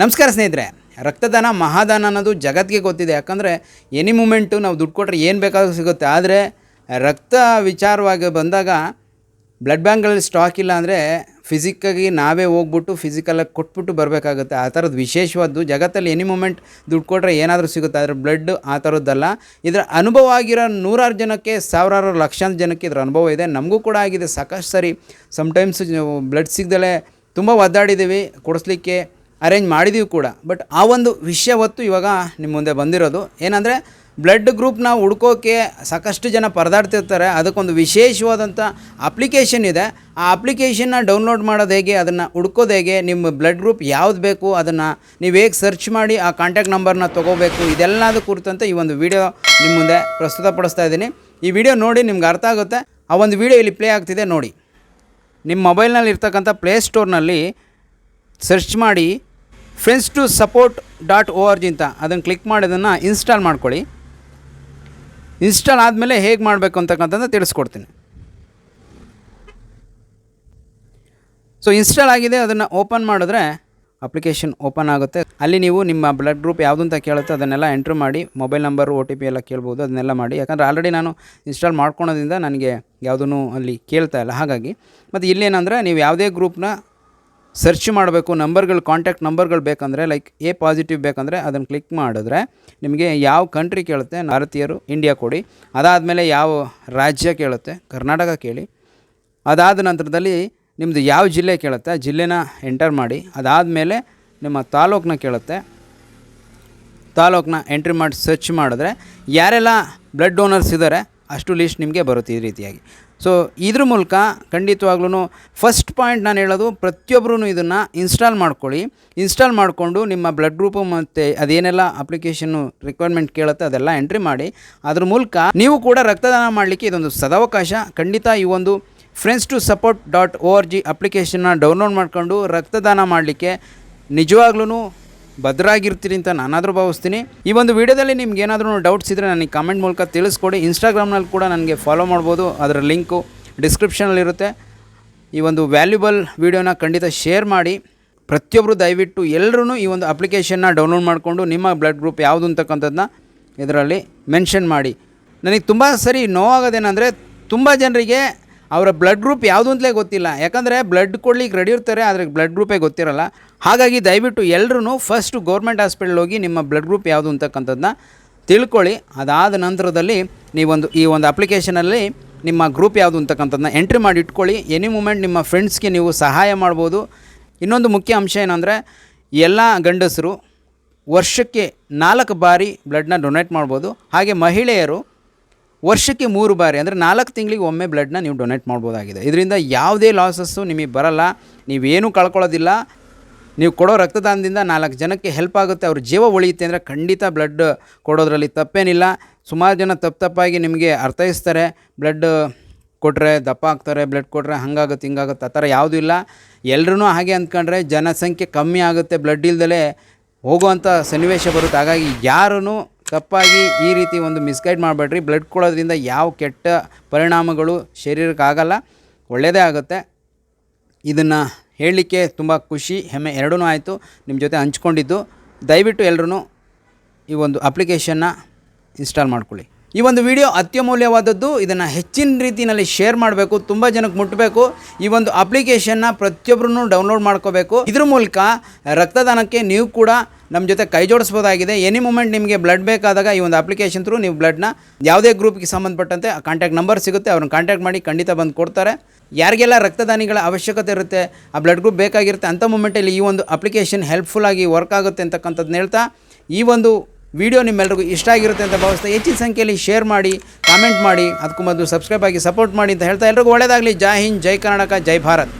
ನಮಸ್ಕಾರ ಸ್ನೇಹಿತರೆ, ರಕ್ತದಾನ ಮಹಾದಾನ ಅನ್ನೋದು ಜಗತ್ತಿಗೆ ಗೊತ್ತಿದೆ. ಯಾಕಂದರೆ ಎನಿ ಮೂಮೆಂಟು ನಾವು ದುಡ್ಡು ಕೊಟ್ಟರೆ ಏನು ಬೇಕಾದರೂ ಸಿಗುತ್ತೆ. ಆದರೆ ರಕ್ತ ವಿಚಾರವಾಗಿ ಬಂದಾಗ ಬ್ಲಡ್ ಬ್ಯಾಂಕ್ಗಳಲ್ಲಿ ಸ್ಟಾಕ್ ಇಲ್ಲ ಅಂದರೆ ಫಿಸಿಕ್ಕಾಗಿ ನಾವೇ ಹೋಗ್ಬಿಟ್ಟು ಫಿಸಿಕಲಾಗಿ ಕೊಟ್ಬಿಟ್ಟು ಬರಬೇಕಾಗುತ್ತೆ. ಆ ಥರದ್ದು ವಿಶೇಷವಾದ್ದು ಜಗತ್ತಲ್ಲಿ ಎನಿ ಮೂಮೆಂಟ್ ದುಡ್ಡು ಕೊಟ್ಟರೆ ಏನಾದರೂ ಸಿಗುತ್ತೆ. ಆದರೆ ಬ್ಲಡ್ ಆ ಥರದ್ದಲ್ಲ ಇದರ ಅನುಭವ ಆಗಿರೋ ನೂರಾರು ಜನಕ್ಕೆ ಸಾವಿರಾರು ಲಕ್ಷಾಂತರ ಜನಕ್ಕೆ ಇದರ ಅನುಭವ ಇದೆ. ನಮಗೂ ಕೂಡ ಆಗಿದೆ. ಸಾಕಷ್ಟು ಸರಿ. ಸಮ್ಟೈಮ್ಸ್ ಬ್ಲಡ್ ಸಿಗ್ದಲೇ ತುಂಬ ಒದ್ದಾಡಿದ್ದೀವಿ. ಕೊಡಿಸ್ಲಿಕ್ಕೆ ಅರೇಂಜ್ ಮಾಡಿದ್ದೀವಿ ಕೂಡ. ಬಟ್ ಆ ಒಂದು ವಿಷಯ ಹೊತ್ತು ಇವಾಗ ನಿಮ್ಮ ಮುಂದೆ ಬಂದಿರೋದು. ಏನಂದರೆ ಬ್ಲಡ್ ಗ್ರೂಪ್ನ ಹುಡ್ಕೋಕೆ ಸಾಕಷ್ಟು ಜನ ಪರದಾಡ್ತಿರ್ತಾರೆ. ಅದಕ್ಕೊಂದು ವಿಶೇಷವಾದಂಥ ಅಪ್ಲಿಕೇಶನ್ ಇದೆ. ಆ ಅಪ್ಲಿಕೇಶನ್ನ ಡೌನ್ಲೋಡ್ ಮಾಡೋದು ಹೇಗೆ? ಅದನ್ನು ಹುಡ್ಕೋದು ಹೇಗೆ? ನಿಮ್ಮ ಬ್ಲಡ್ ಗ್ರೂಪ್ ಯಾವ್ದು ಬೇಕು? ಅದನ್ನು ನೀವು ಹೇಗೆ ಸರ್ಚ್ ಮಾಡಿ ಆ ಕಾಂಟ್ಯಾಕ್ಟ್ ನಂಬರ್ನ ತೊಗೋಬೇಕು? ಇದೆಲ್ಲದ ಕುರಿತಂತೆ ಈ ಒಂದು ವಿಡಿಯೋ ನಿಮ್ಮ ಮುಂದೆ ಪ್ರಸ್ತುತಪಡಿಸ್ತಾ ಇದ್ದೀನಿ. ಈ ವಿಡಿಯೋ ನೋಡಿ ನಿಮ್ಗೆ ಅರ್ಥ ಆಗುತ್ತೆ. ಆ ಒಂದು ವಿಡಿಯೋ ಇಲ್ಲಿ ಪ್ಲೇ ಆಗ್ತಿದೆ ನೋಡಿ. ನಿಮ್ಮ ಮೊಬೈಲ್ನಲ್ಲಿ ಇರ್ತಕ್ಕಂಥ ಪ್ಲೇಸ್ಟೋರ್ನಲ್ಲಿ ಸರ್ಚ್ ಮಾಡಿ friends to support dot O R G ಅಂತ. ಅದನ್ನು ಕ್ಲಿಕ್ ಮಾಡಿ ಅದನ್ನು ಇನ್ಸ್ಟಾಲ್ ಮಾಡ್ಕೊಳ್ಳಿ. ಇನ್ಸ್ಟಾಲ್ ಆದಮೇಲೆ ಹೇಗೆ ಮಾಡಬೇಕು ಅಂತಕ್ಕಂಥದ್ದು ತಿಳಿಸ್ಕೊಡ್ತೀನಿ. ಸೊ ಇನ್ಸ್ಟಾಲ್ ಆಗಿದೆ, ಅದನ್ನು ಓಪನ್ ಮಾಡಿದ್ರೆ ಅಪ್ಲಿಕೇಶನ್ ಓಪನ್ ಆಗುತ್ತೆ. ಅಲ್ಲಿ ನೀವು ನಿಮ್ಮ ಬ್ಲಡ್ ಗ್ರೂಪ್ ಯಾವುದು ಅಂತ ಕೇಳುತ್ತೆ, ಅದನ್ನೆಲ್ಲ ಎಂಟ್ರ್ ಮಾಡಿ mobile number O T P ಎಲ್ಲ ಕೇಳ್ಬೋದು, ಅದನ್ನೆಲ್ಲ ಮಾಡಿ. ಯಾಕಂದರೆ ಆಲ್ರೆಡಿ ನಾನು ಇನ್ಸ್ಟಾಲ್ ಮಾಡ್ಕೊಳೋದ್ರಿಂದ ನನಗೆ ಯಾವುದೂ ಅಲ್ಲಿ ಕೇಳ್ತಾ ಇಲ್ಲ. ಹಾಗಾಗಿ, ಮತ್ತು ಇಲ್ಲೇನಂದರೆ ನೀವು ಯಾವುದೇ ಗ್ರೂಪ್ನ ಸರ್ಚ್ ಮಾಡಬೇಕು ನಂಬರ್ಗಳು ಕಾಂಟ್ಯಾಕ್ಟ್ ನಂಬರ್ಗಳು ಬೇಕಂದರೆ ಲೈಕ್ ಎ ಪಾಸಿಟಿವ್ ಬೇಕಂದರೆ ಅದನ್ನು ಕ್ಲಿಕ್ ಮಾಡಿದ್ರೆ ನಿಮಗೆ ಯಾವ ಕಂಟ್ರಿ ಕೇಳುತ್ತೆ, ಭಾರತೀಯರು ಇಂಡಿಯಾ ಕೊಡಿ. ಅದಾದಮೇಲೆ ಯಾವ ರಾಜ್ಯ ಕೇಳುತ್ತೆ, ಕರ್ನಾಟಕ ಕೇಳಿ. ಅದಾದ ನಂತರದಲ್ಲಿ ನಿಮ್ಮದು ಯಾವ ಜಿಲ್ಲೆ ಕೇಳುತ್ತೆ ಜಿಲ್ಲೆನ ಎಂಟರ್ ಮಾಡಿ. ಅದಾದಮೇಲೆ ನಿಮ್ಮ ತಾಲೂಕನ್ನ ಕೇಳುತ್ತೆ. ತಾಲೂಕನ್ನ ಎಂಟ್ರಿ ಮಾಡಿ ಸರ್ಚ್ ಮಾಡಿದ್ರೆ ಯಾರೆಲ್ಲ ಬ್ಲಡ್ ಡೋನರ್ಸ್ ಇದ್ದಾರೆ ಅಷ್ಟು ಲಿಸ್ಟ್ ನಿಮಗೆ ಬರುತ್ತೆ ಈ ರೀತಿಯಾಗಿ. ಸೊ ಇದ್ರ ಮೂಲಕ ಖಂಡಿತವಾಗ್ಲೂ ಫಸ್ಟ್ ಪಾಯಿಂಟ್ ನಾನು ಹೇಳೋದು ಪ್ರತಿಯೊಬ್ಬರೂ ಇದನ್ನು ಇನ್ಸ್ಟಾಲ್ ಮಾಡ್ಕೊಳ್ಳಿ. ಇನ್ಸ್ಟಾಲ್ ಮಾಡಿಕೊಂಡು ನಿಮ್ಮ ಬ್ಲಡ್ ಗ್ರೂಪು ಮತ್ತು ಅದೇನೆಲ್ಲ ಅಪ್ಲಿಕೇಶನ್ನು ರಿಕ್ವೈರ್ಮೆಂಟ್ ಕೇಳುತ್ತೆ ಅದೆಲ್ಲ ಎಂಟ್ರಿ ಮಾಡಿ. ಅದ್ರ ಮೂಲಕ ನೀವು ಕೂಡ ರಕ್ತದಾನ ಮಾಡಲಿಕ್ಕೆ ಇದೊಂದು ಸದಾವಕಾಶ. ಖಂಡಿತ ಈ ಒಂದು friends to support dot O R G ಅಪ್ಲಿಕೇಶನ್ನ ಡೌನ್ಲೋಡ್ ಮಾಡ್ಕೊಂಡು ರಕ್ತದಾನ ಮಾಡಲಿಕ್ಕೆ ನಿಜವಾಗ್ಲೂ ಭದ್ರಾಗಿರ್ತೀರಿ ಅಂತ ನಾನಾದರೂ ಭಾವಿಸ್ತೀನಿ. ಈ ಒಂದು ವಿಡಿಯೋದಲ್ಲಿ ನಿಮ್ಗೆ ಏನಾದರೂ ಡೌಟ್ಸ್ ಇದ್ದರೆ ನನಗೆ ಕಾಮೆಂಟ್ ಮೂಲಕ ತಿಳಿಸ್ಕೊಡಿ. ಇನ್ಸ್ಟಾಗ್ರಾಮ್ನಲ್ಲಿ ಕೂಡ ನನಗೆ ಫಾಲೋ ಮಾಡ್ಬೋದು. ಅದರ ಲಿಂಕು ಡಿಸ್ಕ್ರಿಪ್ಷನಲ್ಲಿರುತ್ತೆ ಈ ಒಂದು ವ್ಯಾಲ್ಯೂಬಲ್ ವಿಡಿಯೋನ ಖಂಡಿತ ಶೇರ್ ಮಾಡಿ. ಪ್ರತಿಯೊಬ್ಬರು ದಯವಿಟ್ಟು ಎಲ್ಲರೂ ಈ ಒಂದು ಅಪ್ಲಿಕೇಶನ್ನ ಡೌನ್ಲೋಡ್ ಮಾಡಿಕೊಂಡು ನಿಮ್ಮ ಬ್ಲಡ್ ಗ್ರೂಪ್ ಯಾವುದು ಅಂತಕ್ಕಂಥದ್ದನ್ನ ಇದರಲ್ಲಿ ಮೆನ್ಷನ್ ಮಾಡಿ. ನನಗೆ ತುಂಬ ಸರಿ ನೋವಾಗೋದೇನೆಂದರೆ ತುಂಬ ಜನರಿಗೆ ಅವರ ಬ್ಲಡ್ ಗ್ರೂಪ್ ಯಾವುದು ಅಂತಲೇ ಗೊತ್ತಿಲ್ಲ. ಯಾಕಂದರೆ ಬ್ಲಡ್ ಕೊಡ್ಲಿಕ್ಕೆ ರೆಡಿ ಇರ್ತಾರೆ, ಆದರೆ ಬ್ಲಡ್ ಗ್ರೂಪೇ ಗೊತ್ತಿರಲ್ಲ. ಹಾಗಾಗಿ ದಯವಿಟ್ಟು ಎಲ್ಲರೂ ಫಸ್ಟು ಗೌರ್ಮೆಂಟ್ ಹಾಸ್ಪಿಟಲ್ ಹೋಗಿ ನಿಮ್ಮ ಬ್ಲಡ್ ಗ್ರೂಪ್ ಯಾವುದು ಅಂತಕ್ಕಂಥದ್ದನ್ನ ತಿಳ್ಕೊಳ್ಳಿ. ಅದಾದ ನಂತರದಲ್ಲಿ ನೀವೊಂದು ಈ ಒಂದು ಅಪ್ಲಿಕೇಶನಲ್ಲಿ ನಿಮ್ಮ ಗ್ರೂಪ್ ಯಾವುದು ಅಂತಕ್ಕಂಥದ್ದನ್ನ ಎಂಟ್ರಿ ಮಾಡಿ ಇಟ್ಕೊಳ್ಳಿ. ಎನಿ ಮೂಮೆಂಟ್ ನಿಮ್ಮ ಫ್ರೆಂಡ್ಸ್ಗೆ ನೀವು ಸಹಾಯ ಮಾಡ್ಬೋದು. ಇನ್ನೊಂದು ಮುಖ್ಯ ಅಂಶ ಏನಂದರೆ, ಎಲ್ಲ ಗಂಡಸರು ವರ್ಷಕ್ಕೆ ನಾಲ್ಕು ಬಾರಿ ಬ್ಲಡ್ನ ಡೊನೇಟ್ ಮಾಡ್ಬೋದು. ಹಾಗೆ ಮಹಿಳೆಯರು ವರ್ಷಕ್ಕೆ ಮೂರು ಬಾರಿ, ಅಂದರೆ ನಾಲ್ಕು ತಿಂಗಳಿಗೆ ಒಮ್ಮೆ ಬ್ಲಡ್ನ ನೀವು ಡೊನೇಟ್ ಮಾಡ್ಬೋದಾಗಿದೆ. ಇದರಿಂದ ಯಾವುದೇ ಲಾಸಸ್ಸು ನಿಮಗೆ ಬರಲ್ಲ, ನೀವೇನೂ ಕಳ್ಕೊಳ್ಳೋದಿಲ್ಲ. ನೀವು ಕೊಡೋ ರಕ್ತದಾನದಿಂದ ನಾಲ್ಕು ಜನಕ್ಕೆ ಹೆಲ್ಪ್ ಆಗುತ್ತೆ, ಅವ್ರ ಜೀವ ಉಳಿಯುತ್ತೆ ಅಂದರೆ ಖಂಡಿತ ಬ್ಲಡ್ ಕೊಡೋದ್ರಲ್ಲಿ ತಪ್ಪೇನಿಲ್ಲ. ಸುಮಾರು ಜನ ತಪ್ಪು ತಪ್ಪಾಗಿ ನಿಮಗೆ ಅರ್ಥೈಸ್ತಾರೆ ಬ್ಲಡ್ ಕೊಟ್ಟರೆ ದಪ್ಪ ಆಗ್ತಾರೆ ಬ್ಲಡ್ ಕೊಟ್ಟರೆ ಹಂಗಾಗುತ್ತೆ, ಹಿಂಗಾಗುತ್ತೆ, ಆ ಥರ ಯಾವುದೂ ಇಲ್ಲ. ಎಲ್ಲರೂ ಹಾಗೆ ಅಂದ್ಕೊಂಡ್ರೆ ಜನಸಂಖ್ಯೆ ಕಮ್ಮಿ ಆಗುತ್ತೆ ಬ್ಲಡ್ ಇಲ್ದಲೇ ಹೋಗುವಂಥ ಸನ್ನಿವೇಶ ಬರುತ್ತೆ. ಹಾಗಾಗಿ ಯಾರೂ ತಪ್ಪಾಗಿ ಈ ರೀತಿ ಒಂದು ಮಿಸ್ಗೈಡ್ ಮಾಡಬೇಡ್ರಿ. ಬ್ಲಡ್ ಕೊಡೋದ್ರಿಂದ ಯಾವ ಕೆಟ್ಟ ಪರಿಣಾಮಗಳು ಶರೀರಕ್ಕೆ ಆಗಲ್ಲ ಒಳ್ಳೆಯದೇ ಆಗುತ್ತೆ. ಇದನ್ನು ಹೇಳಲಿಕ್ಕೆ ತುಂಬ ಖುಷಿ, ಹೆಮ್ಮೆ ಎರಡೂ ಆಯಿತು. ನಿಮ್ಮ ಜೊತೆ ಹಂಚ್ಕೊಂಡಿದ್ದು. ದಯವಿಟ್ಟು ಎಲ್ಲರೂ ಈ ಒಂದು ಅಪ್ಲಿಕೇಶನ್ನ ಇನ್ಸ್ಟಾಲ್ ಮಾಡ್ಕೊಳ್ಳಿ. ಈ ಒಂದು ವಿಡಿಯೋ ಅತ್ಯಮೂಲ್ಯವಾದದ್ದು. ಇದನ್ನು ಹೆಚ್ಚಿನ ರೀತಿಯಲ್ಲಿ ಶೇರ್ ಮಾಡಬೇಕು, ತುಂಬ ಜನಕ್ಕೆ ಮುಟ್ಟಬೇಕು ಈ ಒಂದು ಅಪ್ಲಿಕೇಶನ್ನ ಪ್ರತಿಯೊಬ್ಬರೂ ಡೌನ್ಲೋಡ್ ಮಾಡ್ಕೋಬೇಕು. ಇದ್ರ ಮೂಲಕ ರಕ್ತದಾನಕ್ಕೆ ನೀವು ಕೂಡ ನಮ್ಮ ಜೊತೆ ಕೈ ಜೋಡಿಸ್ಬೋದಾಗಿದೆ. ಎನಿ ಮೂಮೆಂಟ್ ನಿಮಗೆ ಬ್ಲಡ್ ಬೇಕಾದಾಗ ಈ ಒಂದು ಅಪ್ಲಿಕೇಶನ್ ಥ್ರೂ ನೀವು ಬ್ಲಡ್ನ ಯಾವುದೇ ಗ್ರೂಪ್ಗೆ ಸಂಬಂಧಪಟ್ಟಂತೆ ಕಾಂಟ್ಯಾಕ್ಟ್ ನಂಬರ್ ಸಿಗುತ್ತೆ, ಅವ್ರನ್ನ ಕಾಂಟ್ಯಾಕ್ಟ್ ಮಾಡಿ ಖಂಡಿತ ಬಂದು ಕೊಡ್ತಾರೆ. ಯಾರಿಗೆಲ್ಲ ರಕ್ತದಾನಿಗಳ ಅವಶ್ಯಕತೆ ಇರುತ್ತೆ, ಆ ಬ್ಲಡ್ ಗ್ರೂಪ್ ಬೇಕಾಗಿರುತ್ತೆ, ಅಂಥ ಮೂಮೆಂಟಲ್ಲಿ ಈ ಒಂದು ಅಪ್ಲಿಕೇಶನ್ ಹೆಲ್ಪ್ಫುಲ್ ಆಗಿ ವರ್ಕ್ ಆಗುತ್ತೆ ಅಂತಕ್ಕಂಥದ್ದನ್ನ ಹೇಳ್ತಾ, ಈ ಒಂದು ವಿಡಿಯೋ ನಿಮ್ಮೆಲ್ರಿಗೂ ಇಷ್ಟ ಆಗಿರುತ್ತೆ ಅಂತ ಭಾವಿಸ್ತಾ ಹೆಚ್ಚಿನ ಸಂಖ್ಯೆಯಲ್ಲಿ ಶೇರ್ ಮಾಡಿ ಕಾಮೆಂಟ್ ಮಾಡಿ ಅದಕ್ಕೂ ಮೊದಲು ಸಬ್ಸ್ಕ್ರೈಬ್ ಆಗಿ ಸಪೋರ್ಟ್ ಮಾಡಿ ಅಂತ ಹೇಳ್ತಾ ಎಲ್ರಿಗೂ ಒಳ್ಳೆಯದಾಗಲಿ ಜೈ ಹಿಂದ್, ಜೈ ಕರ್ನಾಟಕ, ಜೈ ಭಾರತ್.